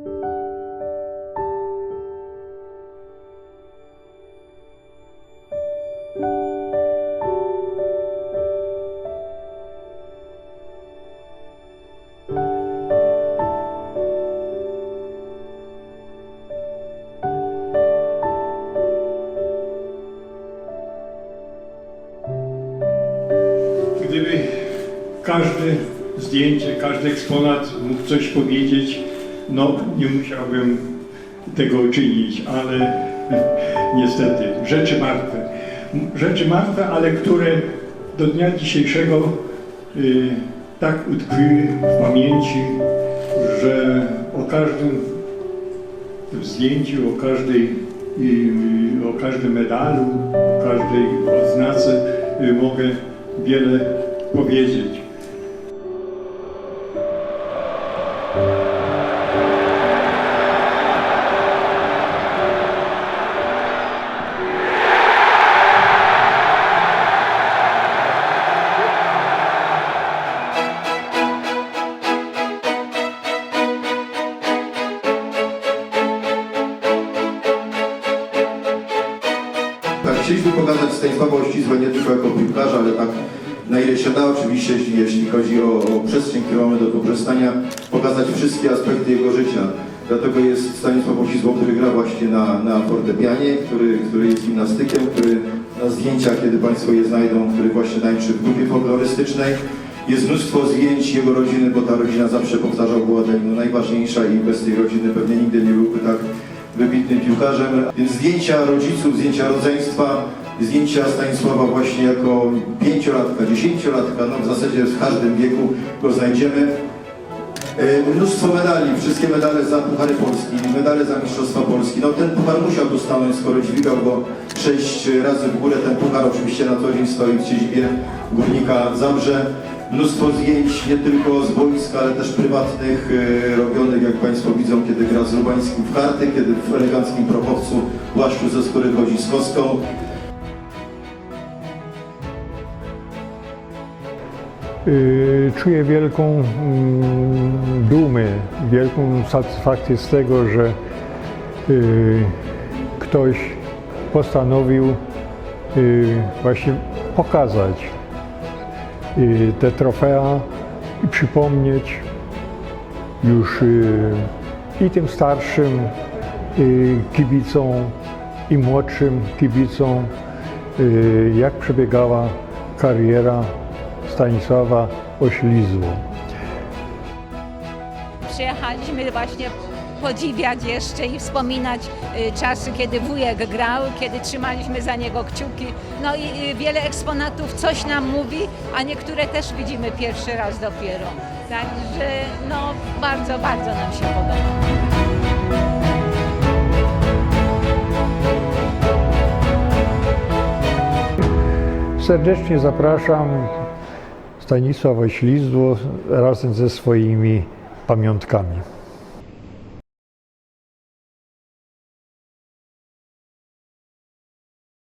Gdyby każde zdjęcie, każdy eksponat mógł coś powiedzieć, no nie musiałbym tego czynić, ale niestety rzeczy martwe. Rzeczy martwe, ale które do dnia dzisiejszego y, tak utkwiły w pamięci, że o każdym zdjęciu, o każdej, y, o każdym medalu, o każdej odznace y, mogę wiele powiedzieć. Tak, chcieliśmy pokazać Stanisława Ościsłę nie tylko jako piłkarza, ale tak na ile się da oczywiście, jeśli, jeśli chodzi o, o przestrzeń, którą mamy do wykorzystania, pokazać wszystkie aspekty jego życia. Dlatego jest Stanisław Ościsło, który gra właśnie na, na fortepianie, który, który jest gimnastykiem, który na zdjęciach, kiedy Państwo je znajdą, który właśnie tańczy w grupie folklorystycznej. Jest mnóstwo zdjęć jego rodziny, bo ta rodzina zawsze powtarzał, była dla niego najważniejsza i bez tej rodziny pewnie nigdy nie byłby tak wybitnym piłkarzem. Więc zdjęcia rodziców, zdjęcia rodzeństwa, zdjęcia Stanisława właśnie jako pięciolatka, dziesięciolatka, no w zasadzie w każdym wieku go znajdziemy. E, Mnóstwo medali, wszystkie medale za Puchary Polski, medale za Mistrzostwa Polski. No ten puchar musiał tu stanąć, skoro dźwigał go sześć razy w górę. Ten puchar oczywiście na co dzień stoi w siedzibie Górnika Zabrze. Mnóstwo zdjęć nie tylko z boiska, ale też prywatnych, e, robionych, jak Państwo widzą, kiedy gra z Lubańskim w karty, kiedy w eleganckim prochowcu płaszczu ze skóry chodzi z kostką. Y, Czuję wielką mm, dumę, wielką satysfakcję z tego, że y, ktoś postanowił y, właśnie pokazać te trofea i przypomnieć już i tym starszym y, kibicom, i młodszym kibicom, y, jak przebiegała kariera Stanisława Oślizło. Przyjechaliśmy właśnie podziwiać jeszcze i wspominać y, czasy, kiedy wujek grał, kiedy trzymaliśmy za niego kciuki. No i y, wiele eksponatów coś nam mówi, a niektóre też widzimy pierwszy raz dopiero. Także no bardzo, bardzo nam się podoba. Serdecznie zapraszam Stanisław Oślizło razem ze swoimi pamiątkami.